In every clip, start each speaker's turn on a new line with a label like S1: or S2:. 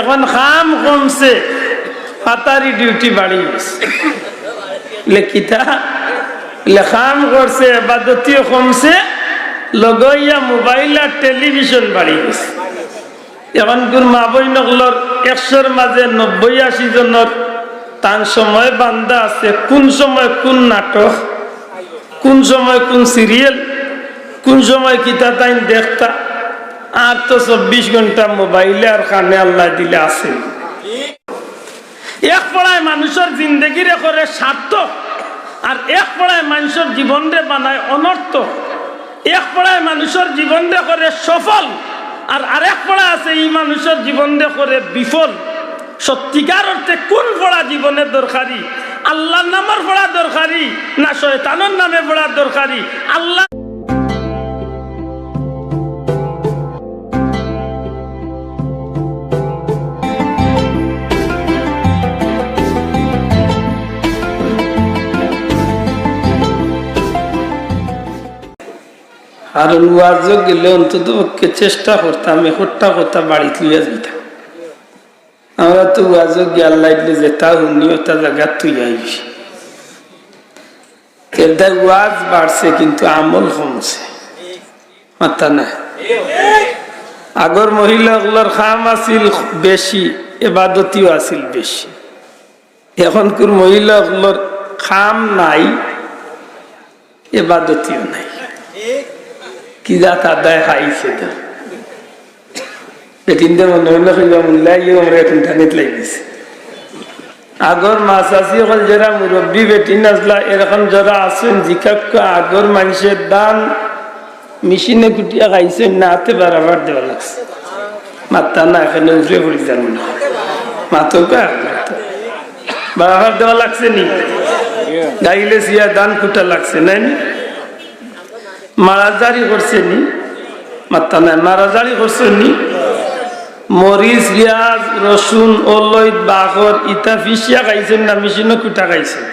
S1: এখন খাম কমছে। পাতারি ডিউটি বাড়ি গেছে। লেখিতা লেখাম করছে এবাদতিও কমছে। লগইয়া মোবাইল আর টেলিভিশন বাড়ি গেছে। এখন কোন মা বই নকলর একশোর মাঝে নব্বই আশি জনের তান সময় বান্ধা আছে, কোন সময় কোন নাটক, কোন সময় কোন সিরিয়াল কোন সময় কিতা তাই দেখতা। আর তো চব্বিশ ঘণ্টা মোবাইলে আর কানে আল্লাহ দিলে আছে। এক পড়ায় মানুষের জিন্দগিরে করে সার্থক আর এক পড়ায় মানুষের জীবনরে বানায় অনর্থ। এক পড়ায় মানুষের জীবনরে করে সফল, আর আরেক পড়া আছে এই মানুষের জীবনরে করে বিফল। সত্যিকার অর্থে কোন পড়া জীবনের দরকারি? আল্লাহর নামের পড়া দরকারি না শয়তানের নামে পড়া দরকারি? আল্লাহ আর ওয়াজও গেলে অন্তত পক্ষে চেষ্টা করতাম একটা কথা বাড়িতে লইয়া যেতাম আমরা তো ওয়াজও গিয়ার লাগলে যেটা উনি ওটা জায়গা তুই আইবি এটা ওয়াজ বাড়ছে, কিন্তু আমল কমছে। মাথা না আগর মহিলাগুলোর খাম আছিল বেশি, এবাদতিও আছিল বেশি। এখনকার মহিলাগুলোর খাম নাই, এবাদতিও নাই। কি যা কাদায় খাইছে তো। এটিনদের মনে হইল কইবা মুল্লাই আমরা এখন টানিত লাগিছে। আগর মাছ আসি হল যারা মুরব্বী বেটি নাচলা এরকম যারা আছেন জিকাক্য আগর মানুষের দান মেশিনে কুটিয়া খাইছে না হাতে বারাবার দেওয়া লাগছে। মাত্তা না এখানে উঠে পড়ি যার মনে বারাবার দেওয়া লাগছে নি? গাইলে সিয়া দান কুটা লাগছে নাই নি? মারাজারি করছে নি মাত্তা নাই মারাজারি করছে নি মরিচ, পিঁয়াজ, রসুন অলৈত বাঘর ইটা ফিসিয়া খাইছেন না মেশিনও কুটা খাইছেন?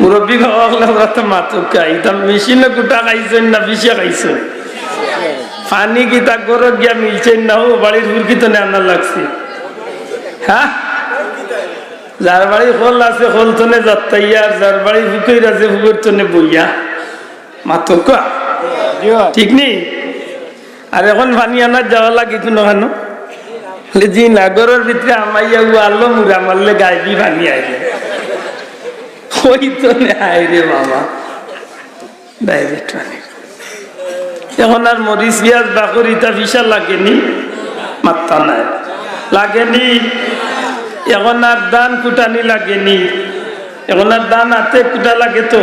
S1: মুরব্বী খাওয়া তো মাতুকা ইটা মেশিনও কুটা খাইছেন না, ফিসিয়া খাইছেন? পানি কি তা গরত গিয়া মিলছেন না, ও বাড়ির ফুরকি তো নেওয়া লাগছে। হ্যাঁ? যার বাড়ি খোল আছে, খোল তনে যাত্তাইয়া, আর যার বাড়ি ফুকুর আছে ফুকুর তনে বইয়া। মাতুকা ঠিক নেই? আর এখন পানি আনার যাওয়া লাগিত নখানো জি নাগরের ভিতরে আমাইয়া উ আলো মুরা মারলে গাইবি পানি আইলে ওই তো নেই রে বাবা ডাইরেক্ট পানি। এখন আর মরিচ পিঁয়াজ বাকর ইটা ভিসা লাগেনি? মাত্তা নাই। লাগেনি। এখন আর দান কুটানি লাগেনি। এখন আর দান হাতে কুটা লাগে তো।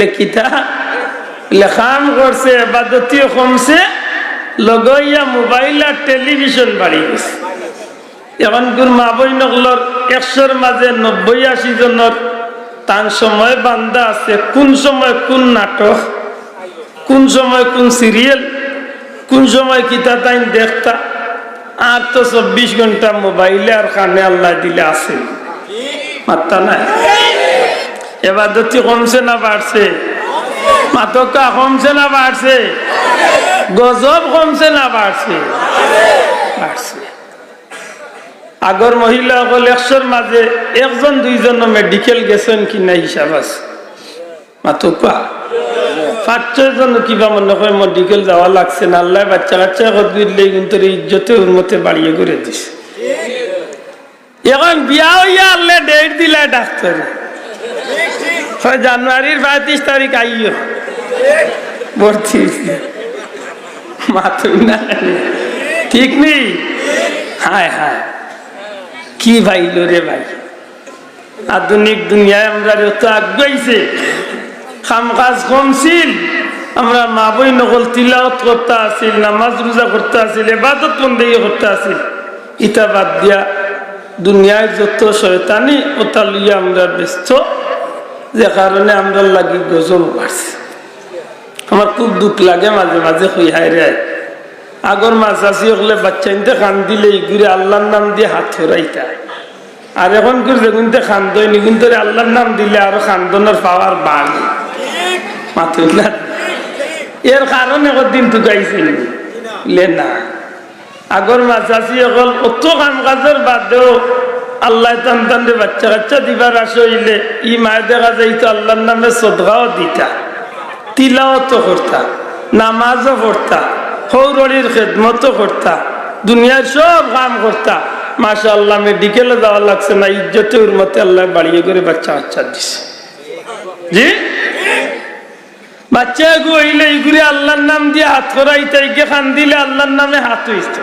S1: লেখিতা লেখাম করছে এবাদতিও কমছে, লগইয়া মোবাইল আর টেলিভিশন বাড়ি গেছে। এখন কোন মা বই নকলর একশোর মাঝে নব্বই আশি জনের তান সময় বান্ধা আছে। কোন সময় কোন নাটক, কোন সময় কোন সিরিয়াল কোন সময় কিতা তাই দেখতা আর তো চব্বিশ ঘণ্টা মোবাইলে আর কানে আল্লাহ দিলে আছে। মাত্তা নাই। এবাদতি কমছে না বাড়ছে। মাতকা কমছে না বাড়ছে। গজব কমছে না বাড়ছে। বাড়ছে। আগর মহিলা সকল একশোর মাঝে একজন, দুইজন মেডিকেল গেছেন কি না হিসাব আছে? মাতকা পাঁচ ছয়জন কিবা মনে হয় মেডিকেল যাওয়া লাগছে না, আল্লাহ বাচ্চা কাচ্চা কত দিলে কিন্তু ইজ্জতে ওর মতে বাড়িয়ে করে দিছে। এখন বিয়া হইয়া আল্লাহ ডেট দিলে ডাক্তার। জানুয়ারির পঁয়ত্রিশ তারিখ আইও ভর্তি মাথুই না ঠিক নেই? হায় হায়। কি ভাইলো রে ভাই? আধুনিক দুনিয়ায় আমরা তো আগাইছে খাম কাজ কমছিল। আমরা মা বই নকল তিলাওত করতে আসিল নামাজ রোজা করতে আসিল এবাদত বন্দেই করতে আসিল ইটা বাদ দিয়া দুনিয়ায় যত শয়তানি ওটা লইয়া আমরা ব্যস্ত। যে কারণে আমরা লাগি গজল বাড়ছে আমার খুব দুঃখ লাগে মাঝে মাঝে হই, হায় রে। আগর মাছ আসি হলে বাচ্চা ইনতে খান দিলে ইগুরে আল্লাহর নাম দিয়ে হাত ফেরাইতা আর এখন করে দেখুন খান দইনি কিন্তু আল্লাহর নাম দিলে আরও খান্দনের পাওয়ার বাড়ে। মাথুর না এর কারণে দিন টুকাইছিল লে না। আগর মাছাসি অকল অত কাম কাজের বাদেও আল্লাহ দিয়ে বাচ্চা কাচ্চা দিবার আসে হইলে, ই মায়ে দেখা যাইতো আল্লাহর নামে সদগাও দিতা তিলাও তো করতা, নামাজও পড়তা হৌরড়ির খেদমতো করতা, দুনিয়ার সব কাম করতা। মাসা আল্লাহ মেডিকেলে যাওয়া লাগছে না ইজ্জতে ওর মতে আল্লাহ বাড়িয়ে করে বাচ্চা বাচ্চা দিছে। জি? বাচ্চা গো হইলে এইগুলি আল্লাহর নাম দিয়ে হাত করাইতে খান দিলে আল্লাহর নামে হাত হইতো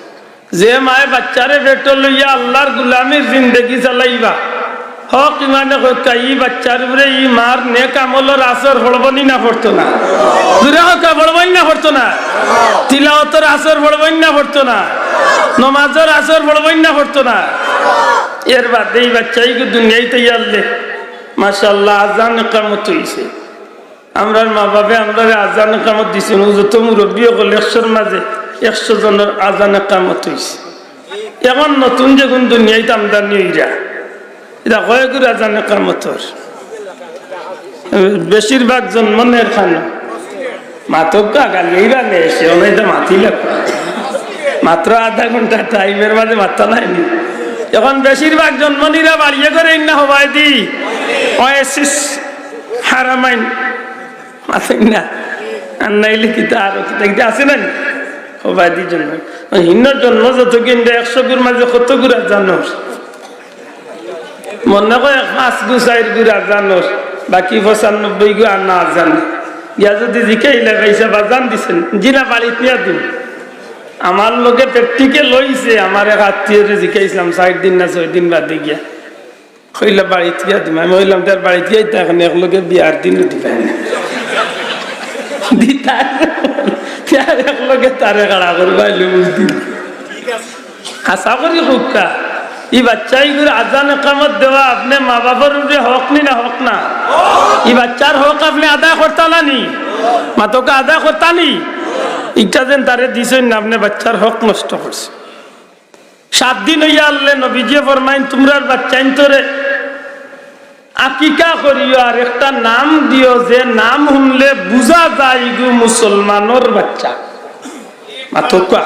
S1: যে মায়ে বাচ্চারে বেটো লইয়া আল্লাহর গুলামির জিন্দগি চালাইবা। হক ইমানে হকা ই বাচ্চার উপরে ই মার নে কামলর আসর হড়বনি না পড়তো না। দূরে হকা বড়বই না পড়তো না। তিলাওতর আসর বড়বই না পড়তো না। নমাজের আসর বড়বই না পড়তো না। এর বাদে এই বাচ্চাই দুনিয়াই তৈয়ারলে মাশাল্লাহ আজান কামত হইছে। আমরার মা বাবে আমরা আজান কামত দিছি যত মুরব্বী হল একশোর মাঝে। একশো জনের আজান কামত হইছে। এখন নতুন যে কোন দুনিয়ায় আমদানি হইরা এটা কয়েকগুলো আজান কামতর বেশিরভাগ জন্মনের খানো মাতক গালিরা নেই সে অনেকটা মাতিলে মাত্র আধা ঘণ্টা টাইমের মাঝে মাত্রা নাইনি এখন বেশিরভাগ জন্মনিরা বাড়িয়ে করে না হবাই দি। ওয়েসিস হারামাইন। আছে না আর নাইলে কি তা আরও কি আছে না হবাই দি জন্ম হিন্নর জন্ম যত কিন্তু একশো গুর মাঝে কত গুড়া জানোর মনে করে পাঁচ গু চার গুড়া জানোর বাকি পঁচানব্বই গু আর না জানে। ইয়া যদি জিকাইলে পয়সা বা জান দিছেন, জিনা বাড়িত নিয়ে দিন আমার লোকে প্র্যাকটিকে লইছে, আমার এক আত্মীয় জিকাইছিলাম ষাট দিন না ছয় দিন বাদে গিয়া। কইলা বাড়িত গিয়া দিম। আমি কইলাম, তার বাড়িত গিয়ে তখন এক লোকে বিয়ার দিবে তার এক তারে কাড়া করবা দিন আশা করি হুক্কা ই বাচ্চাই করে আজান কামত দেওয়া আপনি মা বাবার উপরে হক নি না হক না ই বাচ্চার হক আপনি আদায় মাতকে আদায় ইটা যেন তারে দিছেন না আপনি বাচ্চার হক নষ্ট করছে সাত দিন হইয়া আনলে নবীজি ফরমাইন তোমরার বাচ্চাইন তোরে আকিকা করিও আর একটা নাম দিও যে নাম শুনলে বুঝা যায় গু মুসলমানের বাচ্চা। মাথকা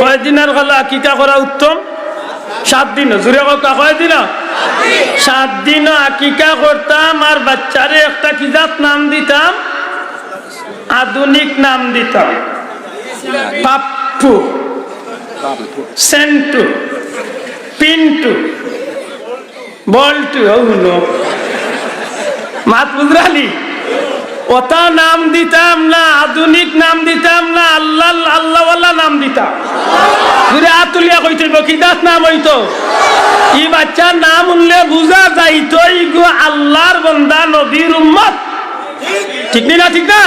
S1: কয়দিনের গলা আকিকা করা উত্তম? সাত দিন। জুড়ে কা কয়দিন? সাত দিন আকিকা করতাম আর বাচ্চারে একটা কিজাত নাম দিতাম? আধুনিক নাম দিতাম। পাপ্পু। সেন্টু। পিন্টু। নাম দিতাম না, আধুনিক নাম দিতাম না, আল্লাহ নাম দিতাম। নাম বাচ্চার নাম উনলে বুঝা যাইতো আল্লাহর বন্দা, নবীর উম্মত। ঠিক না ঠিক না?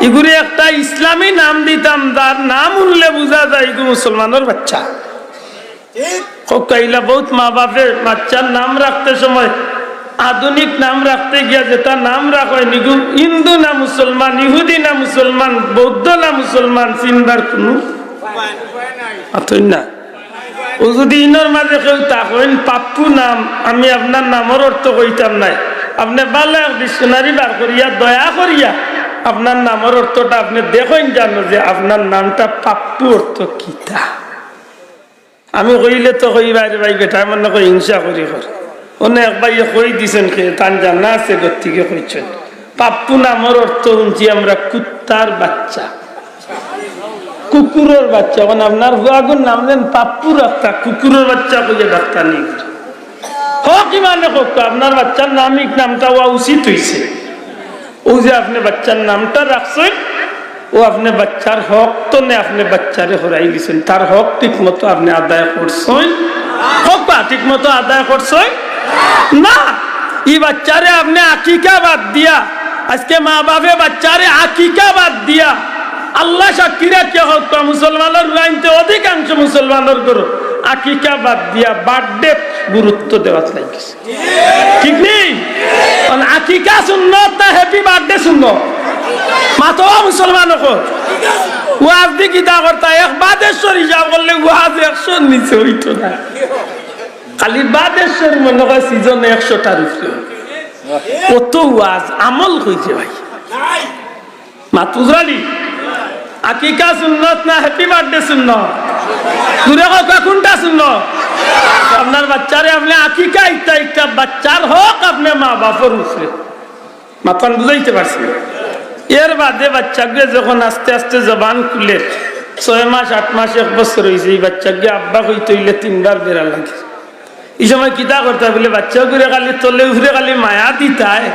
S1: ইগুরে একটা ইসলামী নাম দিতাম তার নাম উনলে বুঝা যায় মুসলমানের বাচ্চা। কাইলা বহুত মা বাপের বাচ্চার নাম রাখতে সময়, আধুনিক নাম রাখতে গিয়া যেটা নাম রাখো নিগু হিন্দু না মুসলমান, ইহুদি না মুসলমান, বৌদ্ধ না মুসলমান, চিনবার কোনো না। ও যদি ইনর মাঝে কেউ তাকেন পাপ্পু নাম, আমি আপনার নাই। করিয়া, দয়া আপনি দেখেন জানো যে আপনার নামটা পাপ্পু অর্থ কিতা আমি কইলে তো কই বাইরে ভাই, বেটা মনে কই হিংসা করি কর অনেক ভাই কই দিছেন কে তান জানা আছে গতিকে কইছেন। পাপ্পু নামের অর্থ শুনছি আমরা কুত্তার বাচ্চা। কুকুরের বাচ্চা মানে আপনার হুয়াগুন নাম দেন পাপ্পু রাস্তা কুকুরের বাচ্চা কইয়া ডাক্তার নেই হোক ইমানে হোক আপনার বাচ্চার নামিক নামটা হওয়া উচিত হইছে। ও যে আপনি বাচ্চার নামটা রাখছেন ও আপনি বাচ্চার হক তো নে আপনি বাচ্চারে হরাই দিছেন। তার হক ঠিক মতো আপনি আদায় করছেন? হোক বা ঠিক মতো আদায় করছেন? না। এই বাচ্চারে আপনি আকিকা বাদ দিয়া আজকে মা বাপে বাচ্চারে আকিকা বাদ দিয়া আল্লাহ সাক্ষীরা কে হোক মুসলমানের লাইনতে অধিকাংশ মুসলমানের করো আকিকা বাদ দিয়া বার্থডে গুরুত্ব দেওয়া লাগিছে। ঠিক নেই? আকিকা সুন্নত না হ্যাপি বার্থডে সুন্নত। মাতো মুসলমান কর ওয়াজ দি কিতা করতা? এক বাদেশ্বর হিসাব ওয়াজ একশো নিচে হইতো না। খালি বাদেশ্বর মনে হয় সিজন একশোটার উপরে কত ওয়াজ, আমল হয়েছে ভাই। মাতুজালি আকিকা সুন্নত না হ্যাপি বার্থডে সুন্নত? দূরে হোক কোনটা সুন্নত? আপনার বাচ্চারে আপনি আকিকা ইত্যা ইত্যা বাচ্চার হোক আপনি মা বাপর উপরে মাথান বুঝাইতে পারছি এর বাদে বাচ্চাকে যখন আস্তে আস্তে জবান খুলে, ছয় মাস, আট মাস, এক বছর হয়েছে এই বাচ্চাকে আব্বা হইতে হইলে তিনবার বেড়া লাগে। এই সময় কিতা করতে বলে বাচ্চা ঘুরে খালি তলে ঘুরে খালি মায়া দিতায়।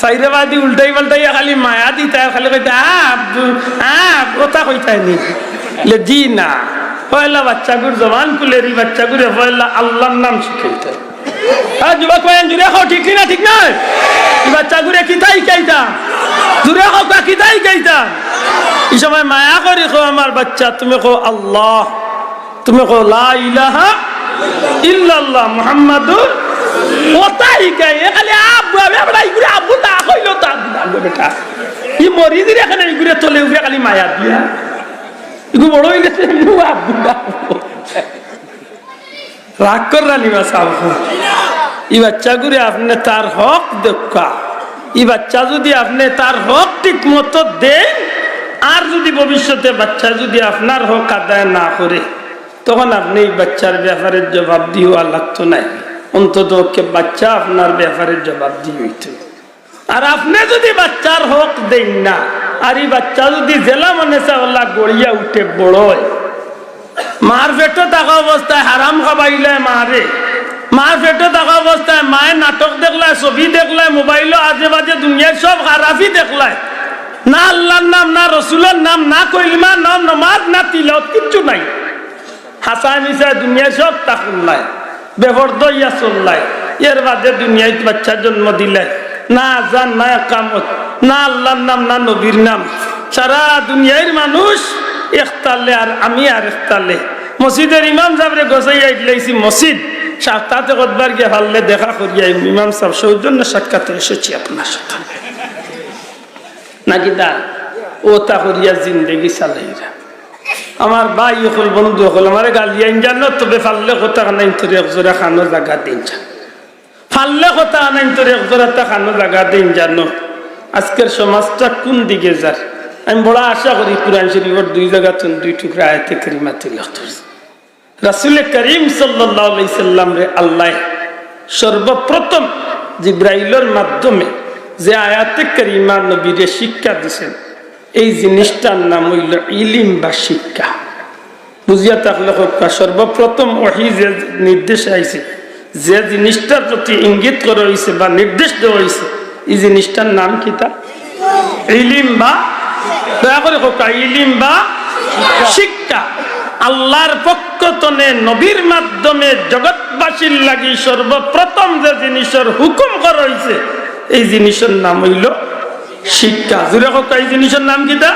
S1: চাইরে বাদি উল্টাই পাল্টাই খালি মায়া দিতায়, খালি কইতে আহ কথা কইতায় নি। জি না। পয়লা বাচ্চাগুর জবান খুলে বাচ্চাগুরে পয়লা আল্লাহর নাম শিখাইতে হ্যাঁ যুবক ভাই জুড়ে হো ঠিক না ঠিক নয় এই বাচ্চাগুরে কিতাই কাইতা? জুড়ে হো কা কিতাই কাইতা? এই সময় মায়া করি কো আমার বাচ্চা, তুমি কো আল্লাহ, তুমি কো লা ইলাহা ইল্লাল্লাহ মুহাম্মাদুর ওটাই কাই খালি আব্বু, আমি আমরা ইগুরে আব্বু না কইলো তা আব্বু বেটা ই মরি দিরে এখানে ইগুরে তলে উঠে খালি মায়া দিয়া। ইগু বড় গেছে আব্বু না রাগ করানি বা সাহব ই বাচ্চা গুলি আপনি তার হক দেখা ই বাচ্চা যদি আপনি তার হক ঠিক মতো দেন, আর যদি ভবিষ্যতে বাচ্চা যদি আপনার হক আদায় না করে, তখন আপনি এই বাচ্চার ব্যাপারে জবাব দিও লাগতো নাই অন্তত ওকে বাচ্চা আপনার ব্যাপারে জবাব দিয়ে হইত। আর আপনি যদি বাচ্চার হক দেন না, আর এই বাচ্চা যদি জেলা মনে চাওলা গড়িয়া উঠে বড় মার পেটে থাকা অবস্থায় হারাম খাবাইলে মারে। মার পেটে থাকা অবস্থায় মায়ের নাটক দেখলায় ছবি দেখলায় মোবাইলও আজে বাজে দুনিয়ার সব হারাফি দেখলায় না আল্লাহর নাম, না রসুলের নাম, না কইলিমা নাম নমাজ না তিলত, কিচ্ছু নাই। হাসা মিশা দুনিয়ায় সব তাকুল্লায় বেবর্দ ইয়া চললায় এর বাদে দুনিয়ায় বাচ্চা জন্ম দিলে। না আজান, না কামত না আল্লাহর নাম, না নবীর নাম। সারা দুনিয়ার মানুষ একতালে আর আমি আর একতালে। মসজিদের ইমাম সাহেবরে গসাই আইলাইছি মসজিদ সাতটাতে কতবার গিয়ে ভাললে দেখা করিয়া ইমাম সাহেব সৌজন্য সাক্ষাতে এসেছি আপনার সাথে। নাকি দা ও তা করিয়া জিন্দেগি চালাইরা। আমার ভাই হল বন্ধু হল আমার গালিয়াইন জানো, তবে ফাললে কথা নাই তোর একজোড়া খানো জায়গা দিন জানো ফাললে কথা নাই তোর একজোড়া তা খানো জায়গা দিন জানো। আজকের সমাজটা কোন দিকে যার? আমি বড় আশা করি কোরআন শরীফের দুই জায়গা দুই টুকরা আয়তে করিমা তিলক রাসুল করিম সাল্লাম আল্লাহ সর্বপ্রথম জিব্রাইলের মাধ্যমে যে আয়াতে করিমা নবীরে শিক্ষা দিছেন, এই জিনিসটার নাম হইল ইলিম বা শিক্ষা। বুঝিয়া থাকলে হোকা সর্বপ্রথম ওহি যে নির্দেশ আইছে, যে জিনিসটার প্রতি ইঙ্গিত করা হয়েছে বা নির্দেশ দেওয়া হয়েছে এই জিনিসটার নাম কি তা? ইলিম বা দয়া করে হোকা ইলিম বা শিক্ষা। আল্লাহর পক্ষ তনে নবীর মাধ্যমে জগৎবাসীর লাগি সর্বপ্রথম যে জিনিসের হুকুম করা হয়েছে এই জিনিসের নাম হইল শিক্ষা। জুড়ে হোক এই জিনিসের নাম কিটা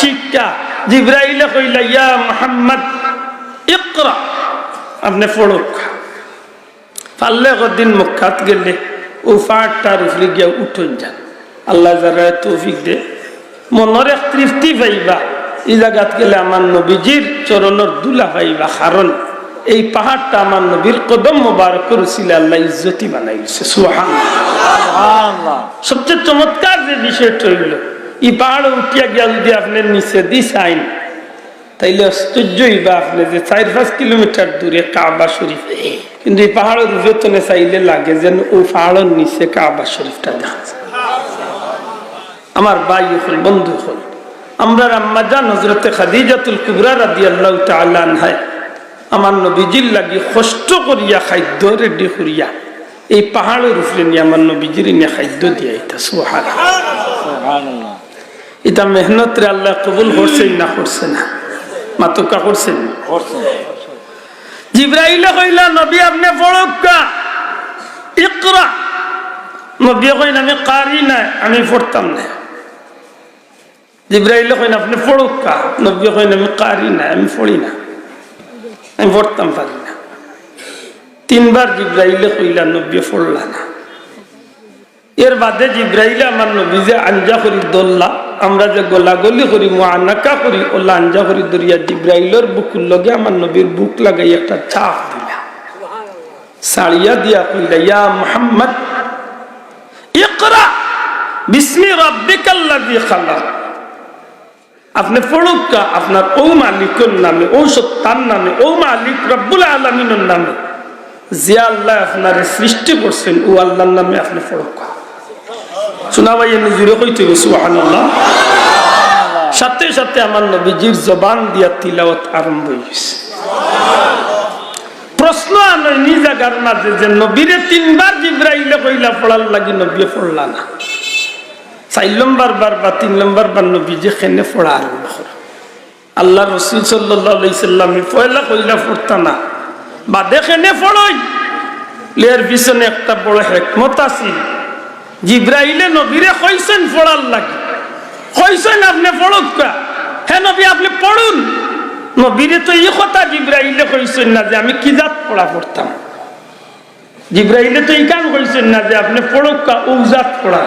S1: শিক্ষা। জিব্রাইলে কইলা, ইয়া মোহাম্মদ, ইকরা। আপনি পড়ুক। পারলে কদিন মক্কাত গেলে ও ফাটটার উপরে গিয়া উঠুন যান। আল্লাহ যারা তৌফিক দে, মনের তৃপ্তি পাইবা। এই জায়গাত গেলে আমার নবীজির চরণের দুলা পাইবা কারণ এই পাহাড়টা আমার নবীর কদম মোবারক করেছিল আল্লাহ ইজ্জতি বানাইছে সুহান সবচেয়ে চমৎকার যে বিষয়টা হইল এই পাহাড়ে উঠিয়া গিয়া যদি আপনার নিচে দিস আইন তাইলে আশ্চর্যই বা আপনি যে চার পাঁচ কিলোমিটার দূরে কাবা শরীফ। কিন্তু এই পাহাড়ের বেতনে চাইলে লাগে যেন ওই পাহাড়ের নিচে কাবা শরীফটা দেখা যায়। আমার ভাই হল বন্ধু হল। আমরা আম্মাজান হজরতে খাদিজাতুল কুবরা রাদি আল্লাহ তাল্লাহায় আমার নবীজির লাগি কষ্ট করিয়া খাদ্য রেডি করিয়া এই পাহাড়ের উপরে নিয়ে আমার নবীজির নিয়ে খাদ্য দিয়া এটা সুহার এটা মেহনত রে আল্লাহ কবুল করছেন না করছে না? মাতুকা করছেন না? জিব্রাইলে কইলা নবী আপনি পড়কা ইকরা। নবী কইন আমি কারি না আমি পড়তাম না জিব্রাইলে কইন, আপনি পড়কা নবী কইন, আমি কারি না, আমি পড়ি না, আমি পড়তাম পারি না। তিনবার জিব্রাইলে কইলা, নবী পড়লা না। এর বাদে জিব্রাইলে আমার নবী যে আঞ্জা করি দোল্লা আমরা যে গোলাগলি করি আনাকা করি, ওলা আঞ্জা করি দরিয়া জিব্রাইলের বুকুর লগে আমার নবীর বুক লাগাই একটা চাপ দিলা। সাড়িয়া দিয়া কইলা, ইয়া মুহাম্মদ, ইকরা বিসমি রাব্বিকাল্লাযী খালাক। আপনি পড়ুকা আপনার ও মালিকের নামে, ও সত্তার নামে, ও মালিক রব্বুল আলমিনের নামে। যে আল্লাহ আপনারে সৃষ্টি করছেন, ও আল্লাহর নামে আপনি পড়ুকা সাথে সাথে আমার জবান দিয়া যে, নবীরে তিনবার জিব্রাইলে কইলা পড়ার লাগি নবী পড়লা চার নম্বর বার বা তিন নম্বর বার নবী যে খেনে পড়া আরম্ভ করে। আল্লাহ রসুল সাল্লামে পয়লা কইলা পড়তা না বা দেখেনে পড়ই। লের পিছনে একটা বড় হেকমত আছিল জিব্রাইলে নবীরে কইছেন পড়ার লাগে। কইছেন, আপনি পড়ুকা হ্যাঁ নবী, আপনি পড়ুন। নবীরে তো এই কথা জিব্রাইলে কইছেন না যে, আমি কি জাত পড়া পড়তাম? জিব্রাইলে তো এই কাম কইছেন না যে, আপনি পড়ুকা ও জাত পড়া।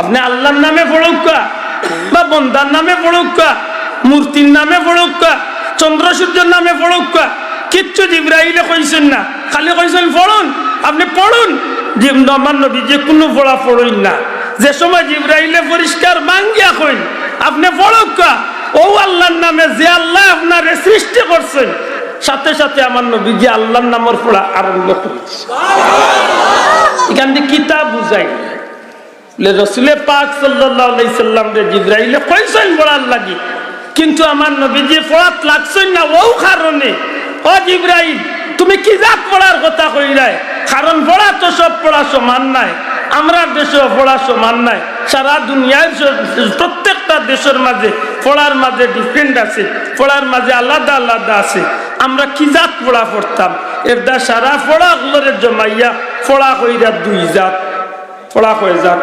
S1: আপনি আল্লাহর নামে পড়ুকা বা বন্দার নামে পড়ুকা মূর্তির নামে পড়ুকা চন্দ্র সূর্যের নামে পড়ুকা কিচ্ছু জিব্রাইলে কইছেন না, খালি কইছেন পড়ুন, আপনি পড়ুন। যে আমার নবী যে কোনো পড়া পড়ুন না, যে সময় জিব্রাইলে পরিষ্কার বাঙ্গিয়া কইন, আপনি পড়ুকা ও আল্লাহর নামে যে আল্লাহ আপনারে সৃষ্টি করছেন, সাথে সাথে আমার নবী যে আল্লাহর নামের পড়া আরম্ভ করেছে। এখান থেকে কিতাব বুঝাই। রসুলে পাক সাল্লাম রে জিব্রাইলে, কইছেন পড়ার লাগি, কিন্তু আমার নবী যে পড়াত লাগছেন না, ও কারণে? ও জিব্রাইল, তুমি কি জাত পড়ার কথা কইলাই কারণ পড়া তো সব পড়া সমান নাই, আমরা দেশে পড়া সমান নাই, সারা দুনিয়ার প্রত্যেকটা দেশের মাঝে পড়ার মাঝে ডিফারেন্ট আছে, পড়ার মাঝে আলাদা আলাদা আছে, আমরা কি জাত পড়া পড়তাম? এটা সারা পড়া গুলোরে জমাইয়া পড়া কইরা দুই জাত, পড়া কয়ে জাত?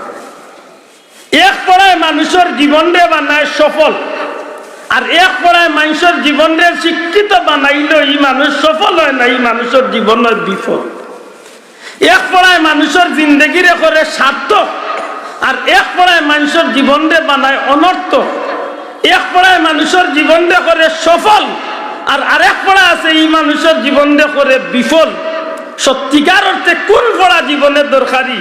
S1: এক পড়ায় মানুষের জীবন রে বানায় সফল। আর এক পড়ায় মানুষের জীবন রে শিক্ষিত বানাইল ই মানুষ সফল হয় না এই মানুষের জীবন বিফল। এক পড়ায় মানুষের জিন্দগিরে করে সার্থক, আর এক পড়ায় মানুষের জীবন রে বানায় অনর্থ। এক পড়ায় মানুষের জীবন রে করে সফল, আর আরেক পড়া আছে এই মানুষের জীবন রে করে বিফল। সত্যিকার অর্থে কোন পড়া জীবনের দরকারি?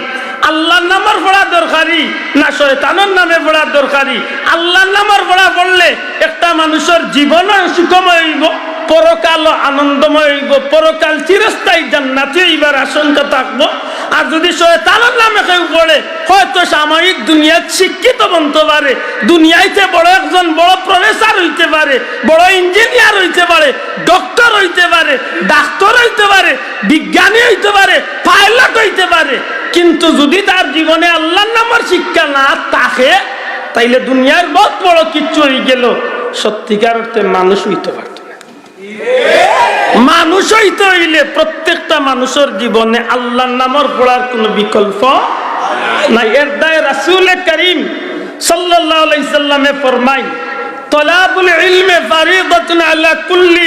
S1: আল্লাহর নামের পড়া দরকারি, না শয়তানের নামে পড়া দরকারি। আল্লাহর নামের পড়া পড়লে একটা মানুষের জীবন সুখময় হইব পরকাল আনন্দময় হইব, পরকাল চিরস্থায়ী, জান্নাতি হইবার আশঙ্কা থাকব। আর যদি শয়তানের নামে কেউ পড়ে হয়তো সাময়িক দুনিয়ার শিক্ষিত বনতে পারে দুনিয়াইতে বড় একজন বড় প্রফেসর হইতে পারে, বড় ইঞ্জিনিয়ার হইতে পারে ডক্টর হইতে পারে, ডাক্তার হইতে পারে, বিজ্ঞানী হইতে পারে পাইলট হইতে পারে। কিন্তু যদি তার জীবনে আল্লাহর নামের শিক্ষা না থাকে, তাইলে দুনিয়ার বহুত বড় কিচ্ছু হয়ে গেল। সত্যিকার অর্থে মানুষ হইতে পারত না। মানুষ হইতে হইলে প্রত্যেকটা মানুষের জীবনে আল্লাহর নামের পড়ার কোন বিকল্প নাই। এর দায় করিম কুল্লি